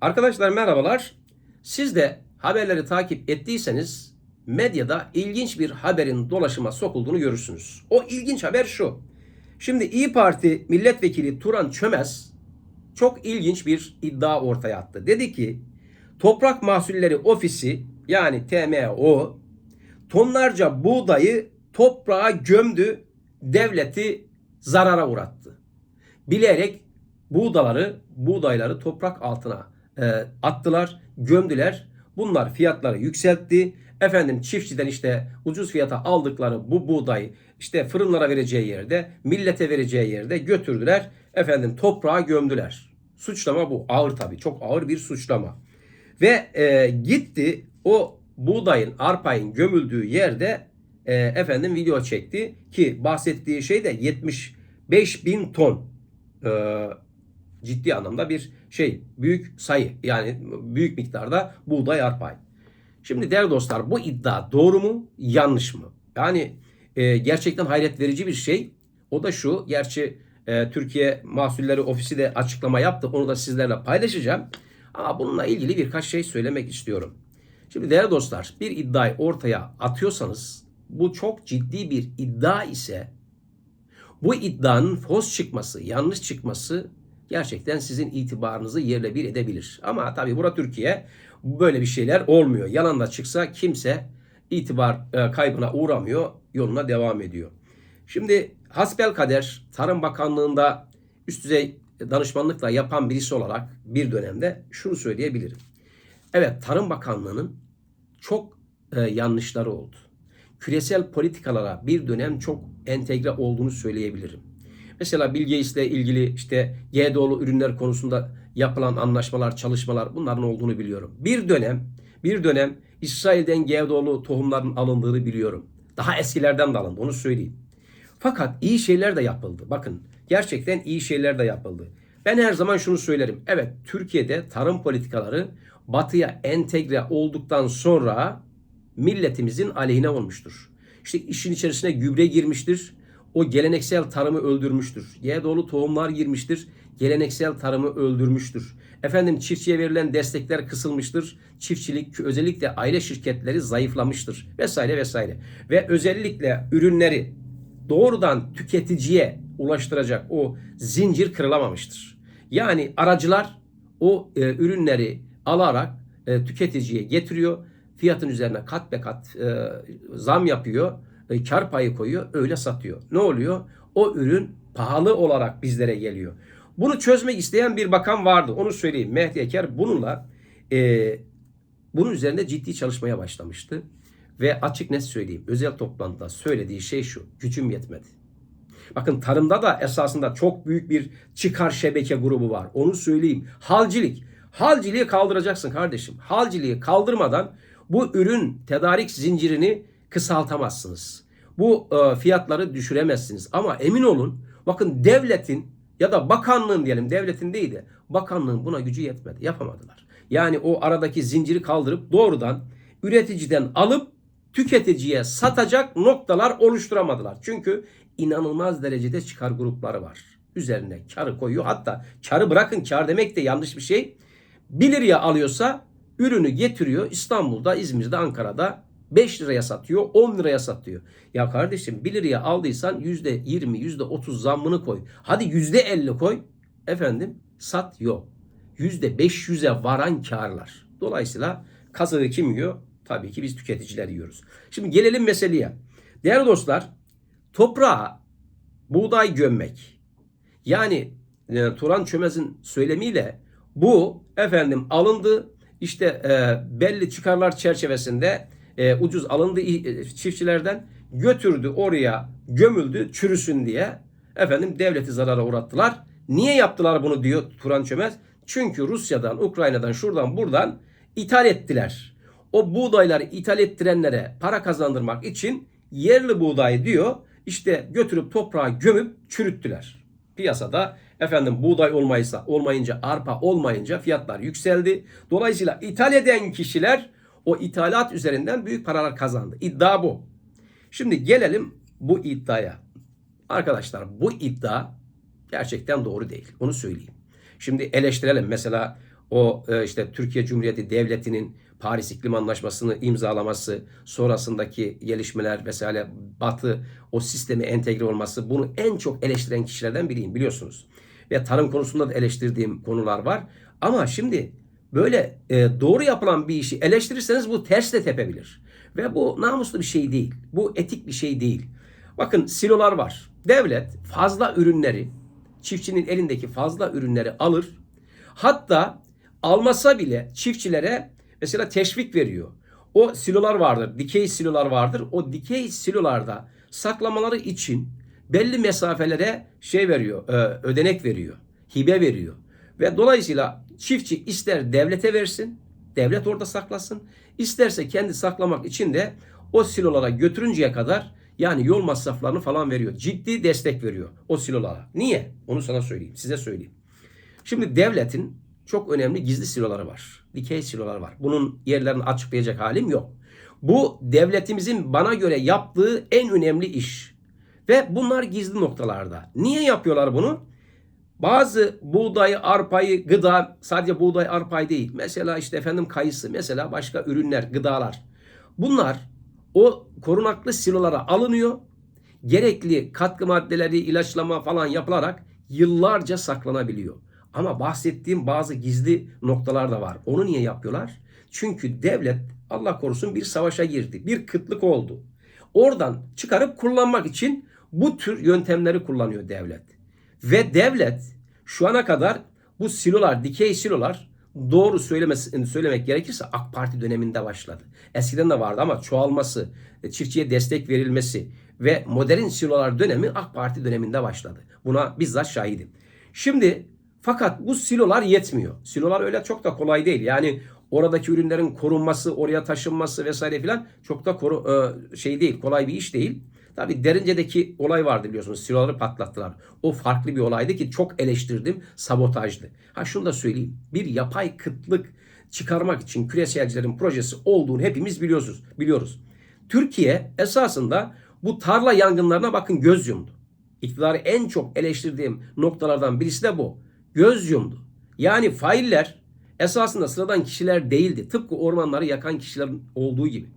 Arkadaşlar merhabalar. Siz de haberleri takip ettiyseniz medyada ilginç bir haberin dolaşıma sokulduğunu görürsünüz. O ilginç haber şu. Şimdi İyi Parti milletvekili Turan Çömez çok ilginç bir iddia ortaya attı. Dedi ki Toprak Mahsulleri Ofisi yani TMO tonlarca buğdayı toprağa gömdü, devleti zarara uğrattı. Bilerek buğdaları, buğdayları toprak altına e, attılar, gömdüler. Bunlar fiyatları yükseltti. Efendim çiftçiden işte ucuz fiyata aldıkları bu buğdayı işte fırınlara vereceği yerde, millete vereceği yerde götürdüler. Efendim toprağa gömdüler. Suçlama bu. Ağır tabii. Çok ağır bir suçlama. Ve e, gitti o buğdayın, arpayın gömüldüğü yerde e, efendim video çekti ki bahsettiği şey de 75 bin ton e, ciddi anlamda bir şey büyük sayı yani büyük miktarda buğday arpay. Şimdi değerli dostlar bu iddia doğru mu yanlış mı? Yani e, gerçekten hayret verici bir şey. O da şu gerçi e, Türkiye Mahsulleri Ofisi de açıklama yaptı onu da sizlerle paylaşacağım. Ama bununla ilgili birkaç şey söylemek istiyorum. Şimdi değerli dostlar bir iddiayı ortaya atıyorsanız bu çok ciddi bir iddia ise bu iddianın fos çıkması, yanlış çıkması gerçekten sizin itibarınızı yerle bir edebilir. Ama tabii bura Türkiye böyle bir şeyler olmuyor. Yalan da çıksa kimse itibar e, kaybına uğramıyor, yoluna devam ediyor. Şimdi hasbel kader Tarım Bakanlığı'nda üst düzey danışmanlıkla yapan birisi olarak bir dönemde şunu söyleyebilirim. Evet Tarım Bakanlığı'nın çok e, yanlışları oldu. Küresel politikalara bir dönem çok entegre olduğunu söyleyebilirim. Mesela Bill Gates'le ilgili işte GDO'lu ürünler konusunda yapılan anlaşmalar, çalışmalar bunların olduğunu biliyorum. Bir dönem, bir dönem İsrail'den GDO'lu tohumların alındığını biliyorum. Daha eskilerden de alındı onu söyleyeyim. Fakat iyi şeyler de yapıldı. Bakın gerçekten iyi şeyler de yapıldı. Ben her zaman şunu söylerim. Evet Türkiye'de tarım politikaları batıya entegre olduktan sonra milletimizin aleyhine olmuştur. İşte işin içerisine gübre girmiştir. O geleneksel tarımı öldürmüştür. Yedolu tohumlar girmiştir. Geleneksel tarımı öldürmüştür. Efendim çiftçiye verilen destekler kısılmıştır. Çiftçilik özellikle aile şirketleri zayıflamıştır vesaire vesaire. Ve özellikle ürünleri doğrudan tüketiciye ulaştıracak o zincir kırılamamıştır. Yani aracılar o e, ürünleri alarak e, tüketiciye getiriyor. Fiyatın üzerine kat be kat e, zam yapıyor. E, kar payı koyuyor. Öyle satıyor. Ne oluyor? O ürün pahalı olarak bizlere geliyor. Bunu çözmek isteyen bir bakan vardı. Onu söyleyeyim. Mehdi Eker bununla e, bunun üzerinde ciddi çalışmaya başlamıştı. Ve açık net söyleyeyim. Özel toplantıda söylediği şey şu. Gücüm yetmedi. Bakın tarımda da esasında çok büyük bir çıkar şebeke grubu var. Onu söyleyeyim. Halcilik. Halciliği kaldıracaksın kardeşim. Halciliği kaldırmadan bu ürün tedarik zincirini kısaltamazsınız. Bu e, fiyatları düşüremezsiniz. Ama emin olun bakın devletin ya da bakanlığın diyelim devletin değil de bakanlığın buna gücü yetmedi. Yapamadılar. Yani o aradaki zinciri kaldırıp doğrudan üreticiden alıp tüketiciye satacak noktalar oluşturamadılar. Çünkü inanılmaz derecede çıkar grupları var. Üzerine karı koyuyor. Hatta karı bırakın kar demek de yanlış bir şey. 1 liraya alıyorsa ürünü getiriyor İstanbul'da, İzmir'de, Ankara'da 5 liraya satıyor, 10 liraya satıyor. Ya kardeşim 1 liraya aldıysan %20, %30 zammını koy. Hadi %50 koy. Efendim sat yok. %500'e varan karlar. Dolayısıyla kazığı kim yiyor? Tabii ki biz tüketiciler yiyoruz. Şimdi gelelim meseleye. Değerli dostlar, toprağa buğday gömmek. Yani e, Turan Çömez'in söylemiyle bu efendim alındı işte e, belli çıkarlar çerçevesinde e, ucuz alındı e, çiftçilerden götürdü oraya gömüldü çürüsün diye efendim devleti zarara uğrattılar. Niye yaptılar bunu diyor Turan Çömez? Çünkü Rusya'dan, Ukrayna'dan, şuradan buradan ithal ettiler. O buğdayları ithal ettirenlere para kazandırmak için yerli buğday diyor işte götürüp toprağa gömüp çürüttüler. Piyasada efendim buğday olmaysa olmayınca arpa olmayınca fiyatlar yükseldi. Dolayısıyla ithal eden kişiler o ithalat üzerinden büyük paralar kazandı. İddia bu. Şimdi gelelim bu iddiaya. Arkadaşlar bu iddia gerçekten doğru değil. Onu söyleyeyim. Şimdi eleştirelim. Mesela o e, işte Türkiye Cumhuriyeti Devleti'nin Paris İklim Anlaşması'nı imzalaması, sonrasındaki gelişmeler vesaire Batı o sisteme entegre olması bunu en çok eleştiren kişilerden biriyim biliyorsunuz. Ve tarım konusunda da eleştirdiğim konular var. Ama şimdi böyle e, doğru yapılan bir işi eleştirirseniz bu ters de tepebilir. Ve bu namuslu bir şey değil. Bu etik bir şey değil. Bakın silolar var. Devlet fazla ürünleri, çiftçinin elindeki fazla ürünleri alır. Hatta almasa bile çiftçilere mesela teşvik veriyor. O silolar vardır, dikey silolar vardır. O dikey silolarda saklamaları için belli mesafelere şey veriyor, e, ödenek veriyor, hibe veriyor. Ve dolayısıyla çiftçi ister devlete versin, devlet orada saklasın. İsterse kendi saklamak için de o silolara götürünceye kadar yani yol masraflarını falan veriyor. Ciddi destek veriyor o silolara. Niye? Onu sana söyleyeyim, size söyleyeyim. Şimdi devletin çok önemli gizli siloları var. Dikey silolar var. Bunun yerlerini açıklayacak halim yok. Bu devletimizin bana göre yaptığı en önemli iş. Ve bunlar gizli noktalarda. Niye yapıyorlar bunu? Bazı buğdayı, arpayı, gıda, sadece buğday, arpayı değil. Mesela işte efendim kayısı, mesela başka ürünler, gıdalar. Bunlar o korunaklı silolara alınıyor. Gerekli katkı maddeleri, ilaçlama falan yapılarak yıllarca saklanabiliyor. Ama bahsettiğim bazı gizli noktalar da var. Onu niye yapıyorlar? Çünkü devlet Allah korusun bir savaşa girdi. Bir kıtlık oldu. Oradan çıkarıp kullanmak için bu tür yöntemleri kullanıyor devlet. Ve devlet şu ana kadar bu silolar, dikey silolar doğru söylemesi, söylemek gerekirse AK Parti döneminde başladı. Eskiden de vardı ama çoğalması, çiftçiye destek verilmesi ve modern silolar dönemi AK Parti döneminde başladı. Buna bizzat şahidim. Şimdi fakat bu silolar yetmiyor. Silolar öyle çok da kolay değil. Yani oradaki ürünlerin korunması, oraya taşınması vesaire filan çok da koru, e, şey değil, kolay bir iş değil. Tabi Derince'deki olay vardı biliyorsunuz. Siloları patlattılar. O farklı bir olaydı ki çok eleştirdim. Sabotajdı. Ha şunu da söyleyeyim. Bir yapay kıtlık çıkarmak için küreselcilerin projesi olduğunu hepimiz biliyoruz. biliyoruz. Türkiye esasında bu tarla yangınlarına bakın göz yumdu. İktidarı en çok eleştirdiğim noktalardan birisi de bu. Göz yumdu. Yani failler esasında sıradan kişiler değildi. Tıpkı ormanları yakan kişilerin olduğu gibi.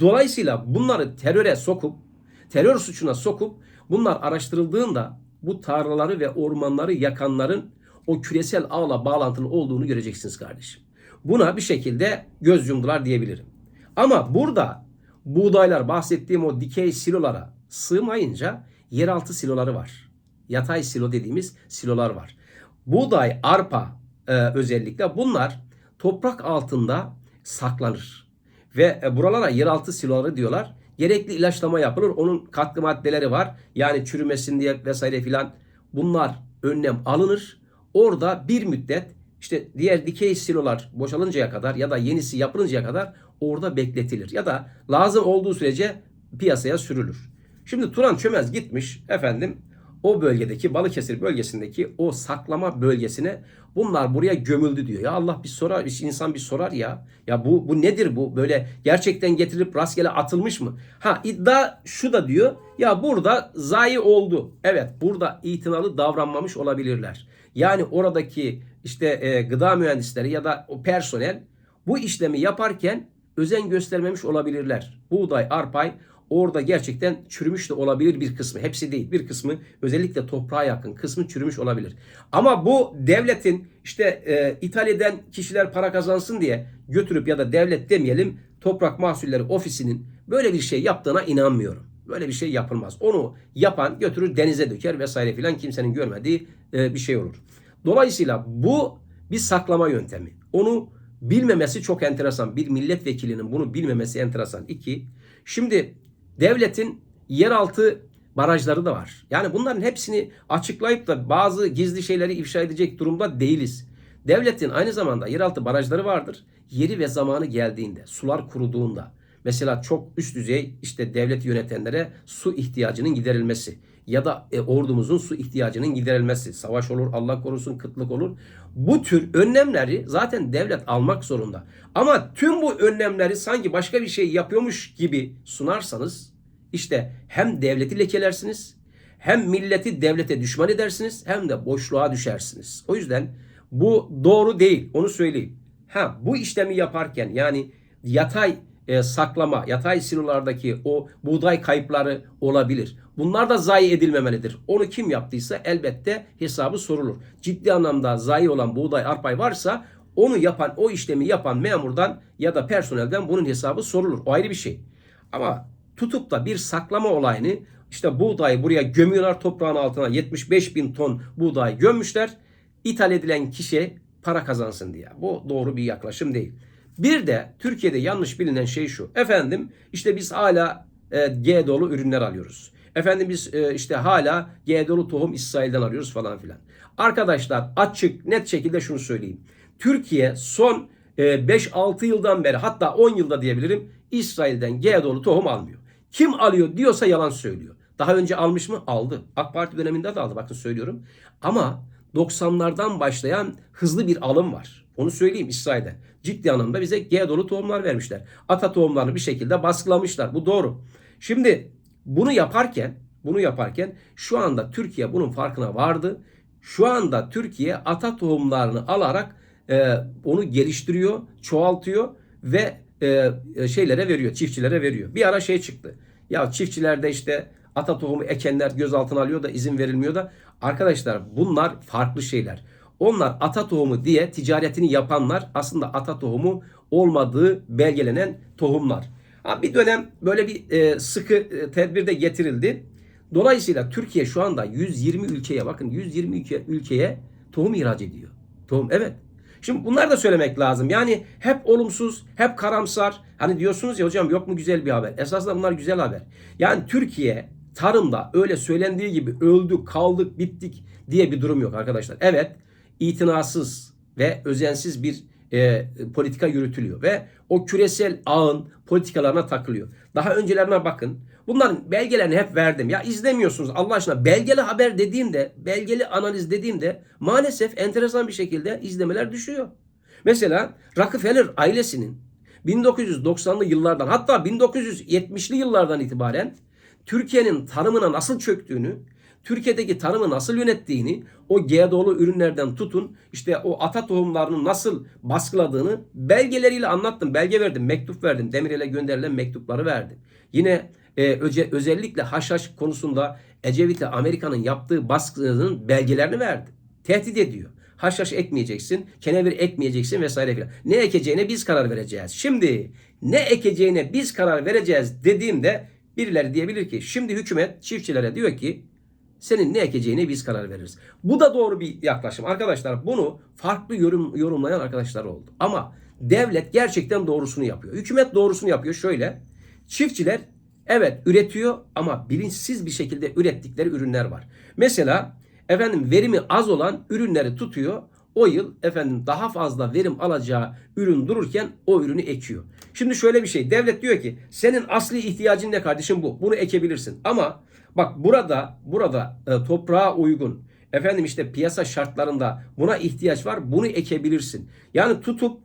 Dolayısıyla bunları teröre sokup terör suçuna sokup bunlar araştırıldığında bu tarlaları ve ormanları yakanların o küresel ağla bağlantılı olduğunu göreceksiniz kardeşim. Buna bir şekilde göz yumdular diyebilirim. Ama burada buğdaylar bahsettiğim o dikey silolara sığmayınca yeraltı siloları var. Yatay silo dediğimiz silolar var. Buğday, arpa e, özellikle bunlar toprak altında saklanır. Ve e, buralara yeraltı siloları diyorlar. Gerekli ilaçlama yapılır. Onun katkı maddeleri var. Yani çürümesin diye vesaire filan. Bunlar önlem alınır. Orada bir müddet işte diğer dikey silolar boşalıncaya kadar ya da yenisi yapılıncaya kadar orada bekletilir. Ya da lazım olduğu sürece piyasaya sürülür. Şimdi Turan Çömez gitmiş efendim o bölgedeki Balıkesir bölgesindeki o saklama bölgesine bunlar buraya gömüldü diyor. Ya Allah bir sorar, bir insan bir sorar ya. Ya bu bu nedir bu? Böyle gerçekten getirilip rastgele atılmış mı? Ha iddia şu da diyor. Ya burada zayi oldu. Evet burada itinalı davranmamış olabilirler. Yani oradaki işte e, gıda mühendisleri ya da o personel bu işlemi yaparken özen göstermemiş olabilirler. Buğday, arpay orada gerçekten çürümüş de olabilir bir kısmı. Hepsi değil. Bir kısmı özellikle toprağa yakın kısmı çürümüş olabilir. Ama bu devletin işte e, ithal eden kişiler para kazansın diye götürüp ya da devlet demeyelim toprak mahsulleri ofisinin böyle bir şey yaptığına inanmıyorum. Böyle bir şey yapılmaz. Onu yapan götürür denize döker vesaire filan kimsenin görmediği e, bir şey olur. Dolayısıyla bu bir saklama yöntemi. Onu bilmemesi çok enteresan. Bir milletvekilinin bunu bilmemesi enteresan. İki, şimdi devletin yeraltı barajları da var. Yani bunların hepsini açıklayıp da bazı gizli şeyleri ifşa edecek durumda değiliz. Devletin aynı zamanda yeraltı barajları vardır. Yeri ve zamanı geldiğinde, sular kuruduğunda, mesela çok üst düzey işte devlet yönetenlere su ihtiyacının giderilmesi ya da e, ordumuzun su ihtiyacının giderilmesi, savaş olur, Allah korusun kıtlık olur. Bu tür önlemleri zaten devlet almak zorunda. Ama tüm bu önlemleri sanki başka bir şey yapıyormuş gibi sunarsanız işte hem devleti lekelersiniz, hem milleti devlete düşman edersiniz, hem de boşluğa düşersiniz. O yüzden Bu doğru değil. Onu söyleyeyim. Ha bu işlemi yaparken yani yatay e, saklama, yatay silolardaki o buğday kayıpları olabilir. Bunlar da zayi edilmemelidir. Onu kim yaptıysa elbette hesabı sorulur. Ciddi anlamda zayi olan buğday, arpay varsa onu yapan, o işlemi yapan memurdan ya da personelden bunun hesabı sorulur. O ayrı bir şey. Ama tutup da bir saklama olayını işte buğdayı buraya gömüyorlar toprağın altına 75 bin ton buğday gömmüşler. İthal edilen kişi para kazansın diye. Bu doğru bir yaklaşım değil. Bir de Türkiye'de yanlış bilinen şey şu. Efendim işte biz hala e, G dolu ürünler alıyoruz. Efendim biz e, işte hala G dolu tohum İsrail'den alıyoruz falan filan. Arkadaşlar açık net şekilde şunu söyleyeyim. Türkiye son e, 5-6 yıldan beri hatta 10 yılda diyebilirim İsrail'den G dolu tohum almıyor. Kim alıyor diyorsa yalan söylüyor. Daha önce almış mı? Aldı. AK Parti döneminde de aldı bakın söylüyorum. Ama 90'lardan başlayan hızlı bir alım var. Onu söyleyeyim İsrail'de. Ciddi anlamda bize G dolu tohumlar vermişler. Ata tohumlarını bir şekilde baskılamışlar. Bu doğru. Şimdi bunu yaparken bunu yaparken şu anda Türkiye bunun farkına vardı. Şu anda Türkiye ata tohumlarını alarak e, onu geliştiriyor, çoğaltıyor ve e, şeylere veriyor, çiftçilere veriyor. Bir ara şey çıktı. Ya çiftçilerde işte ata tohumu ekenler gözaltına alıyor da izin verilmiyor da arkadaşlar bunlar farklı şeyler. Onlar ata tohumu diye ticaretini yapanlar aslında ata tohumu olmadığı belgelenen tohumlar. Bir dönem böyle bir e, sıkı e, tedbir de getirildi. Dolayısıyla Türkiye şu anda 120 ülkeye bakın 120 ülke, ülkeye tohum ihraç ediyor. Tohum evet. Şimdi bunlar da söylemek lazım. Yani hep olumsuz, hep karamsar. Hani diyorsunuz ya hocam yok mu güzel bir haber? Esasında bunlar güzel haber. Yani Türkiye tarımda öyle söylendiği gibi öldük, kaldık, bittik diye bir durum yok arkadaşlar. Evet, itinasız ve özensiz bir e, politika yürütülüyor ve o küresel ağın politikalarına takılıyor. Daha öncelerine bakın. Bunların belgelerini hep verdim. Ya izlemiyorsunuz Allah aşkına. Belgeli haber dediğimde, belgeli analiz dediğimde maalesef enteresan bir şekilde izlemeler düşüyor. Mesela Rockefeller ailesinin 1990'lı yıllardan hatta 1970'li yıllardan itibaren Türkiye'nin tarımına nasıl çöktüğünü, Türkiye'deki tarımı nasıl yönettiğini, o GDO'lu ürünlerden tutun, işte o ata tohumlarını nasıl baskıladığını belgeleriyle anlattım. Belge verdim, mektup verdim. Demirel'e gönderilen mektupları verdim. Yine e, öce, özellikle haşhaş konusunda Ecevit'e Amerika'nın yaptığı baskının belgelerini verdim. Tehdit ediyor. Haşhaş ekmeyeceksin, kenevir ekmeyeceksin vesaire filan. Ne ekeceğine biz karar vereceğiz. Şimdi ne ekeceğine biz karar vereceğiz dediğimde birileri diyebilir ki şimdi hükümet çiftçilere diyor ki senin ne ekeceğine biz karar veririz. Bu da doğru bir yaklaşım. Arkadaşlar bunu farklı yorum, yorumlayan arkadaşlar oldu. Ama devlet gerçekten doğrusunu yapıyor. Hükümet doğrusunu yapıyor. Şöyle çiftçiler evet üretiyor ama bilinçsiz bir şekilde ürettikleri ürünler var. Mesela efendim verimi az olan ürünleri tutuyor. O yıl efendim daha fazla verim alacağı ürün dururken o ürünü ekiyor. Şimdi şöyle bir şey. Devlet diyor ki senin asli ihtiyacın ne kardeşim bu. Bunu ekebilirsin. Ama bak burada burada e, toprağa uygun efendim işte piyasa şartlarında buna ihtiyaç var. Bunu ekebilirsin. Yani tutup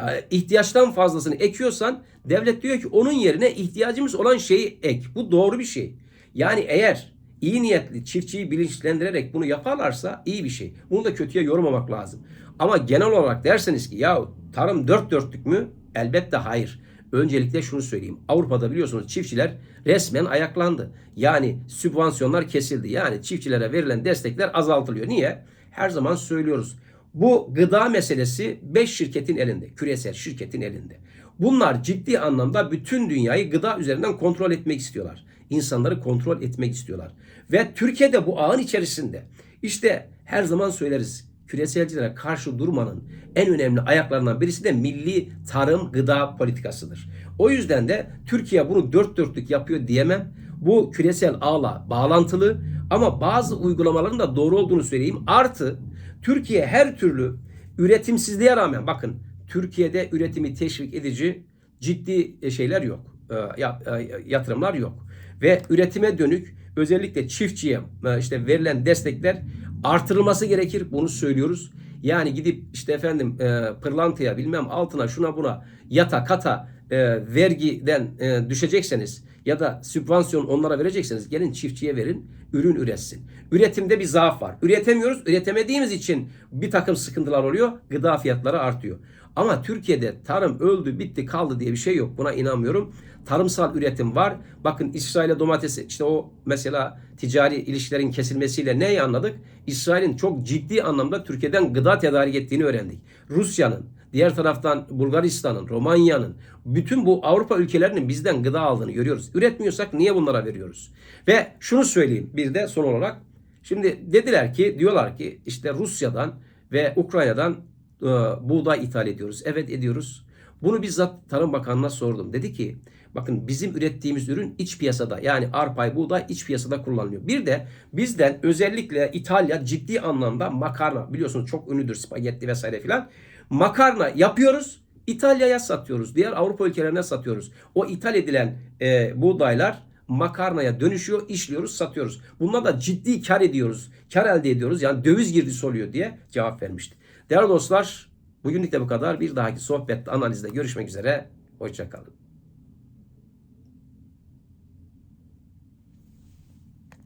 e, ihtiyaçtan fazlasını ekiyorsan devlet diyor ki onun yerine ihtiyacımız olan şeyi ek. Bu doğru bir şey. Yani eğer iyi niyetli çiftçiyi bilinçlendirerek bunu yaparlarsa iyi bir şey. Bunu da kötüye yormamak lazım. Ama genel olarak derseniz ki ya tarım dört dörtlük mü? Elbette hayır. Öncelikle şunu söyleyeyim. Avrupa'da biliyorsunuz çiftçiler resmen ayaklandı. Yani sübvansiyonlar kesildi. Yani çiftçilere verilen destekler azaltılıyor. Niye? Her zaman söylüyoruz. Bu gıda meselesi 5 şirketin elinde. Küresel şirketin elinde. Bunlar ciddi anlamda bütün dünyayı gıda üzerinden kontrol etmek istiyorlar. İnsanları kontrol etmek istiyorlar. Ve Türkiye'de bu ağın içerisinde işte her zaman söyleriz küreselcilere karşı durmanın en önemli ayaklarından birisi de milli tarım gıda politikasıdır. O yüzden de Türkiye bunu dört dörtlük yapıyor diyemem. Bu küresel ağla bağlantılı ama bazı uygulamaların da doğru olduğunu söyleyeyim. Artı Türkiye her türlü üretimsizliğe rağmen bakın Türkiye'de üretimi teşvik edici ciddi şeyler yok. Yatırımlar yok. Ve üretime dönük özellikle çiftçiye işte verilen destekler artırılması gerekir. Bunu söylüyoruz. Yani gidip işte efendim e, pırlantaya bilmem altına şuna buna yata kata e, vergiden e, düşecekseniz ya da sübvansiyon onlara verecekseniz gelin çiftçiye verin, ürün üretsin. Üretimde bir zaaf var. Üretemiyoruz. Üretemediğimiz için bir takım sıkıntılar oluyor. Gıda fiyatları artıyor. Ama Türkiye'de tarım öldü, bitti, kaldı diye bir şey yok. Buna inanmıyorum. Tarımsal üretim var. Bakın İsrail'e domatesi işte o mesela ticari ilişkilerin kesilmesiyle neyi anladık? İsrail'in çok ciddi anlamda Türkiye'den gıda tedarik ettiğini öğrendik. Rusya'nın, diğer taraftan Bulgaristan'ın, Romanya'nın, bütün bu Avrupa ülkelerinin bizden gıda aldığını görüyoruz. Üretmiyorsak niye bunlara veriyoruz? Ve şunu söyleyeyim bir de son olarak. Şimdi dediler ki, diyorlar ki işte Rusya'dan ve Ukrayna'dan e, buğday ithal ediyoruz. Evet ediyoruz. Bunu bizzat Tarım Bakanı'na sordum. Dedi ki bakın bizim ürettiğimiz ürün iç piyasada yani arpay buğday iç piyasada kullanılıyor. Bir de bizden özellikle İtalya ciddi anlamda makarna biliyorsunuz çok ünlüdür spagetti vesaire filan. Makarna yapıyoruz. İtalya'ya satıyoruz. Diğer Avrupa ülkelerine satıyoruz. O ithal edilen e, buğdaylar makarnaya dönüşüyor, işliyoruz, satıyoruz. Bundan da ciddi kar ediyoruz. Kar elde ediyoruz. Yani döviz girdisi oluyor diye cevap vermişti. Değerli dostlar, bugünlük de bu kadar. Bir dahaki sohbette, analizde görüşmek üzere. Hoşçakalın.